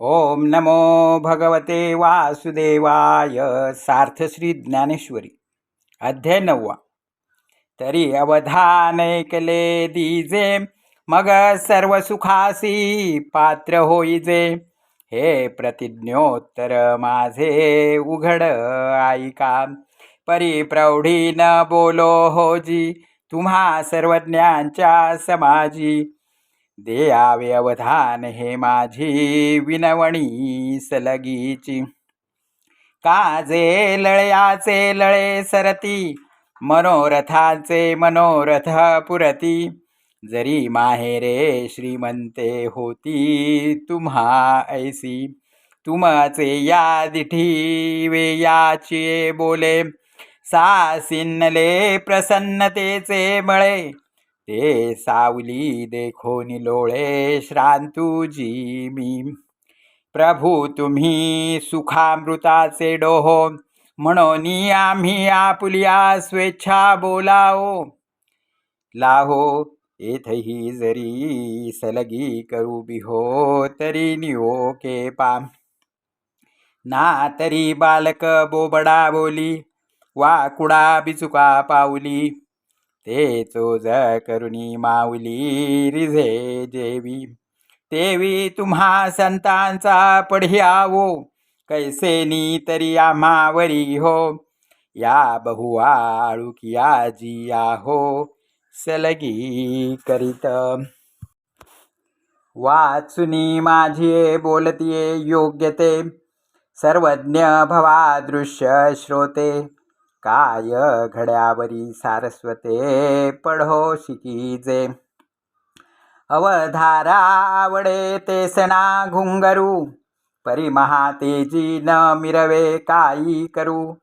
ओम नमो भगवते वासुदेवाय सार्थ श्री ज्ञानेश्वरी. अध्याय नववा. तरी अवधान ऐकले दीजे मग सर्व सुखासी पात्र होईजे हे प्रतिज्ञोत्तर माझे उघड ऐका परी न बोलो होजी तुम्हा सर्वज्ञांच्या समाजी. देयावे अवधान हे माझी विनवणी सलगीची. काजे लळयाचे लळे सरती मनोरथाचे मनोरथ पुरती. जरी माहेरे श्रीमंते होती तुम्हा ऐसी तुमचे या दिठी वेयाचे बोले. सासिन्नले प्रसन्नतेचे मळे ते सावली देखोन लोळे श्रांतुजी मी प्रभू तुम्ही सुखामृताचे डोहो म्हणून आम्ही आपुलिया स्वेच्छा बोलाओ लाहो येथही जरी सलगी करू बिहो तरी निओ के पाम. ना तरी बालक बोबडा बोली वा कुडा बिचुका पावली. ते चोज करुणी माऊली रिझे देवी. देवी तुम्हा संतांचा पढ्यावो हो. कैसेनी तरी आम्हावरी हो. या बहुआ आळुकिया जिया हो. सलगी करीत. वाचुनी माझी बोलतीये योग्य ते. सर्वज्ञ भवा दृश्य श्रोते. काय घड्यावरी सारस्वते पढो शिकीजे अवधारा आवडे तेसना घुंगरू परिमहातेजी न मिरवे काई करू.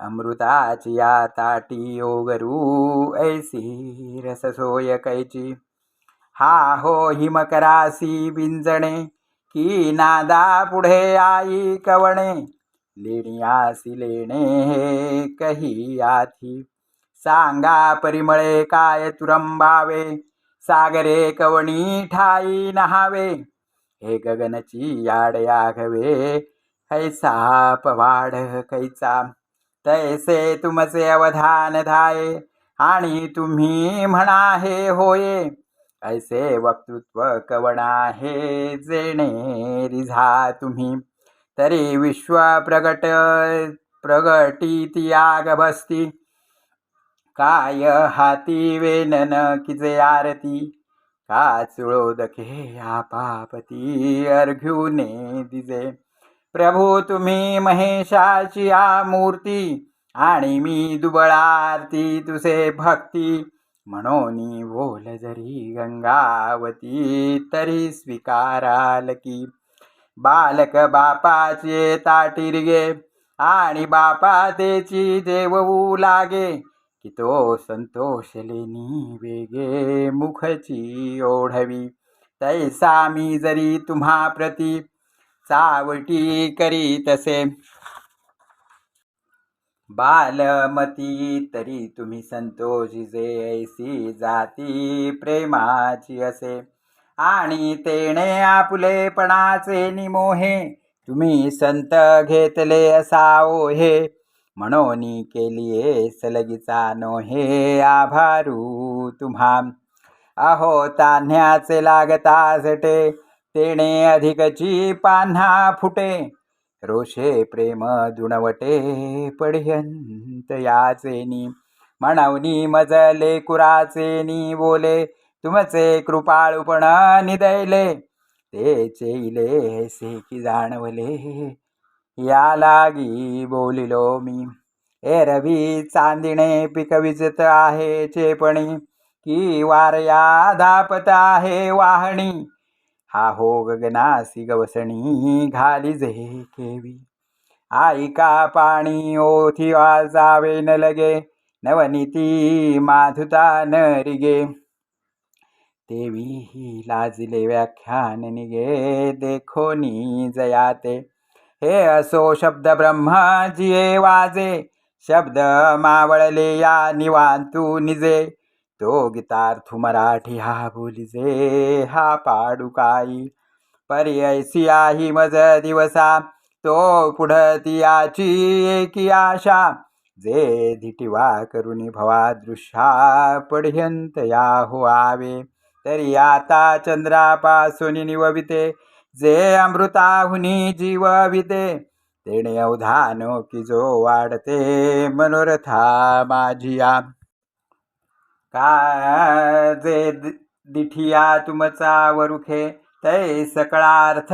अमृताची या ताटी ओगरू ऐसी रससोय कैची. हा हो हिमकरासी बिंजणे की नादा पुढे आई कवणे. लेण्यासी लेणे हे कही आधी सांगा परिमळे काय तुरंबावे? सागरे कवणी ठाई नहावे? हे गगनची याड याघवे कैसा पवाढ कैचा? तैसे तुमचे अवधान धाये आणि तुम्ही म्हणा हे होये? ऐसे वक्तृत्व कवणा हे जेणे रिझा तुम्ही? तरी विश्व प्रगट प्रगटीती आगभस्ती काय हाती वेनन किजे आरती? का चुळोदके आपापती अर्घ्युने दिजे? प्रभू तुम्ही महेशाची आ मूर्ती आणि मी दुबळारती तुझे भक्ती। म्हणून बोल जरी गंगावती तरी स्वीकाराल की बालक बापाचे ताटीरगे आणि बापा त्याची देवऊ लागे की तो संतोष लेनी वेगे मुखची ओढवी. तैसा मी जरी तुम्हा प्रती चावटी करी तसे बालमती तरी तुम्ही संतोषी जे ऐसी जाती प्रेमाची असे. आणि तेणे आपुलेपणाचे निमोहे. तुम्ही संत घेतले असा हे. म्हणून केलिये सलगीचा नोहे आभारू तुम्हा. अहो तान्ह्याचे लागता झटे. तेणे अधिकची पान्हा फुटे. रोषे प्रेम दुणवटे पढ्यंत याचेनी. म्हणवनी मजले कुराचेनी बोले. तुमचे कृपाळूपण निदैले. ते इले से की जाणवले. या लागी बोलिलो मी. एरवी चांदिणे पिकविजत आहे चेपणी. की वारया धापत आहे वाहणी. हा हो गगनासी गवसणी घाली जे केवी. आईका पाणी ओथी जावे न लगे. नवनीती माधुता न रिगे. देवी ही लाजिले व्याख्यान निगे देखोनी जयाते हे असो शब्द ब्रह्माजिये वाजे शब्द मावळले या निवांतू निजे. तो गीतार्थू मराठी हा बोलिजे हा पाडुकाई पर्यसिया ही मज दिवसा तो पुढती याची एकी आशा. जे धिटिवा करुणी भवा दृश्या पढ्यंत या हो हुआवे तरी आता चंद्रापासून निवविते जे अमृताहुनी जीवविते. तेणे अवधान की जो वाढते मनोरथा माझिया का जे दि- दिठिया तुमचा वरुखे तै सकळार्थ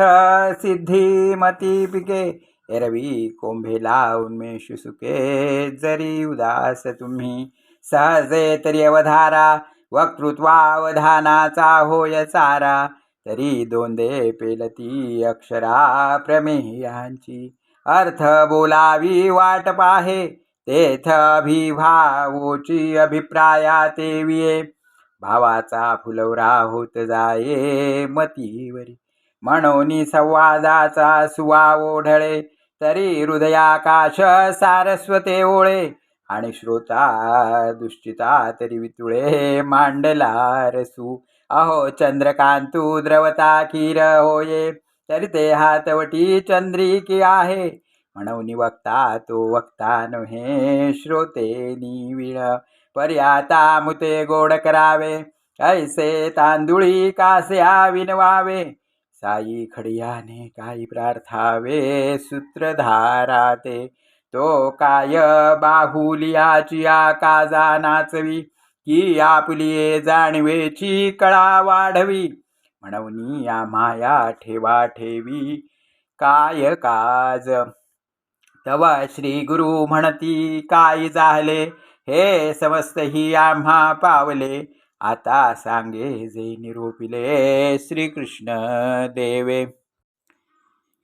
सिद्धी मती पिके. एरवी लावून मेषु सुके जरी उदास तुम्ही सहजे तरी अवधारा. वक्तृत्वावधानाचा होय चारा तरी दोंदे पेलती अक्षरा प्रमेयांची. अर्थ बोलावी वाट पाहे. तेथ अभिभावोची अभिप्राया तेविये. भावाचा फुलवरा होत जाये मतीवरी. म्हणून संवादाचा सुवा ओढळे. तरी हृदयाकाश सारस्वते ओळे. आणि श्रोता दुश्चिता तरी वितुळे मांडला रसू अहो चंद्रकांतू द्रवता खीर होये. तरी ते हातवटी चंद्रिकी आहे. म्हणून वक्ता तो वक्ता नव्हे. श्रोते निविळ पर्याता मुते गोड करावे. ऐसे तांदुळी कास्या विनवावे. साई खडियाने काही प्रार्थावे. सूत्रधारा ते तो काय बाहुलियाची आकाजा नाचवी की आपली जाणवेची कळा वाढवी. म्हणून या माया ठेवा ठेवी. काय काज? तवा श्री गुरु म्हणती काय झाले? हे समस्त ही आम्हा पावले. आता सांगे जे निरूपिले श्रीकृष्ण देवे.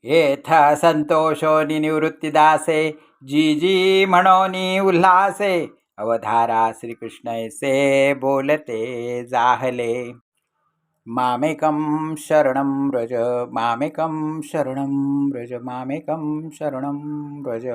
येथ संतोषोनी निवृत्तीदासे जी जी म्हणोनी उल्हासे अवधारा श्रीकृष्ण ऐसे बोलते जाहले। मामेकं शरणं व्रज मामेकं शरणं व्रज मामेकं शरणं व्रज।